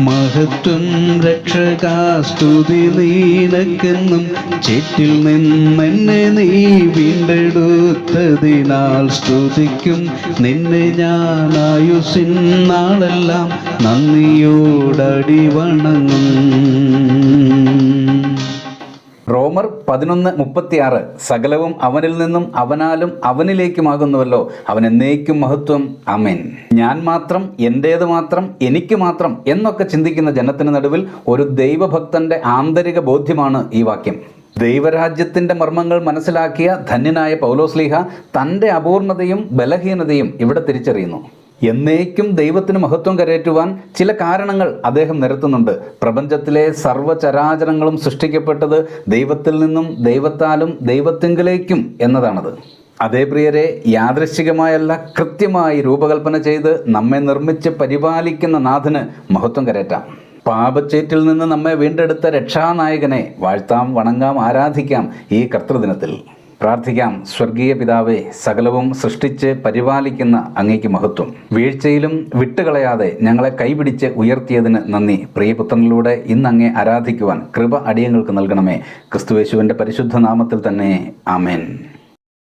മഹത്വം രക്ഷകാസ്തുതി നീനക്കെന്നും ചേറ്റിൽ നിന്നെന്നെ നീ വീണ്ടെടുത്തതിനാൽ സ്തുതിക്കും നിന്നെ ഞാൻ ആയുസിൻ നാളെല്ലാം നന്ദിയോടടി വണങ്ങും. റോമർ പതിനൊന്ന് മുപ്പത്തിയാറ്. സകലവും അവനിൽ നിന്നും അവനാലും അവനിലേക്കുമാകുന്നുവല്ലോ. അവൻ എന്നേക്കും മഹത്വം. അമേൻ ഞാൻ മാത്രം എന്റേത് മാത്രം എനിക്ക് മാത്രം എന്നൊക്കെ ചിന്തിക്കുന്ന ജനത്തിന് നടുവിൽ ഒരു ദൈവഭക്തന്റെ ആന്തരിക ബോധ്യമാണ് ഈ വാക്യം. ദൈവരാജ്യത്തിന്റെ മർമ്മങ്ങൾ മനസ്സിലാക്കിയ ധന്യനായ പൗലോസ്ലീഹ തന്റെ അപൂർണതയും ബലഹീനതയും ഇവിടെ തിരിച്ചറിയുന്നു. എന്നേക്കും ദൈവത്തിന് മഹത്വം കരയറ്റുവാൻ ചില കാരണങ്ങൾ അദ്ദേഹം നിരത്തുന്നുണ്ട്. പ്രപഞ്ചത്തിലെ സർവചരാചരങ്ങളും സൃഷ്ടിക്കപ്പെട്ടത് ദൈവത്തിൽ നിന്നും ദൈവത്താലും ദൈവത്തെങ്കിലേക്കും എന്നതാണത്. അതേ പ്രിയരെ യാദൃശ്ചികമായല്ല കൃത്യമായി രൂപകൽപ്പന ചെയ്ത് നമ്മെ നിർമ്മിച്ച് പരിപാലിക്കുന്ന നാഥന് മഹത്വം കരയറ്റാം. പാപച്ചേറ്റിൽ നിന്ന് നമ്മെ വീണ്ടെടുത്ത രക്ഷാനായകനെ വാഴ്ത്താം വണങ്ങാം ആരാധിക്കാം ഈ കർത്തൃദിനത്തിൽ. പ്രാർത്ഥിക്കാം. സ്വർഗീയ പിതാവെ സകലവും സൃഷ്ടിച്ച് പരിപാലിക്കുന്ന അങ്ങേക്ക് മഹത്വം. വീഴ്ചയിലും വിട്ടുകളയാതെ ഞങ്ങളെ കൈപിടിച്ച് ഉയർത്തിയതിന് നന്ദി. പ്രിയപുത്രനിലൂടെ ഇന്ന് അങ്ങേ ആരാധിക്കുവാൻ കൃപ അടിയങ്ങൾക്ക് നൽകണമേ. ക്രിസ്തുവേശുവിന്റെ പരിശുദ്ധ നാമത്തിൽ തന്നെ. ആമേൻ.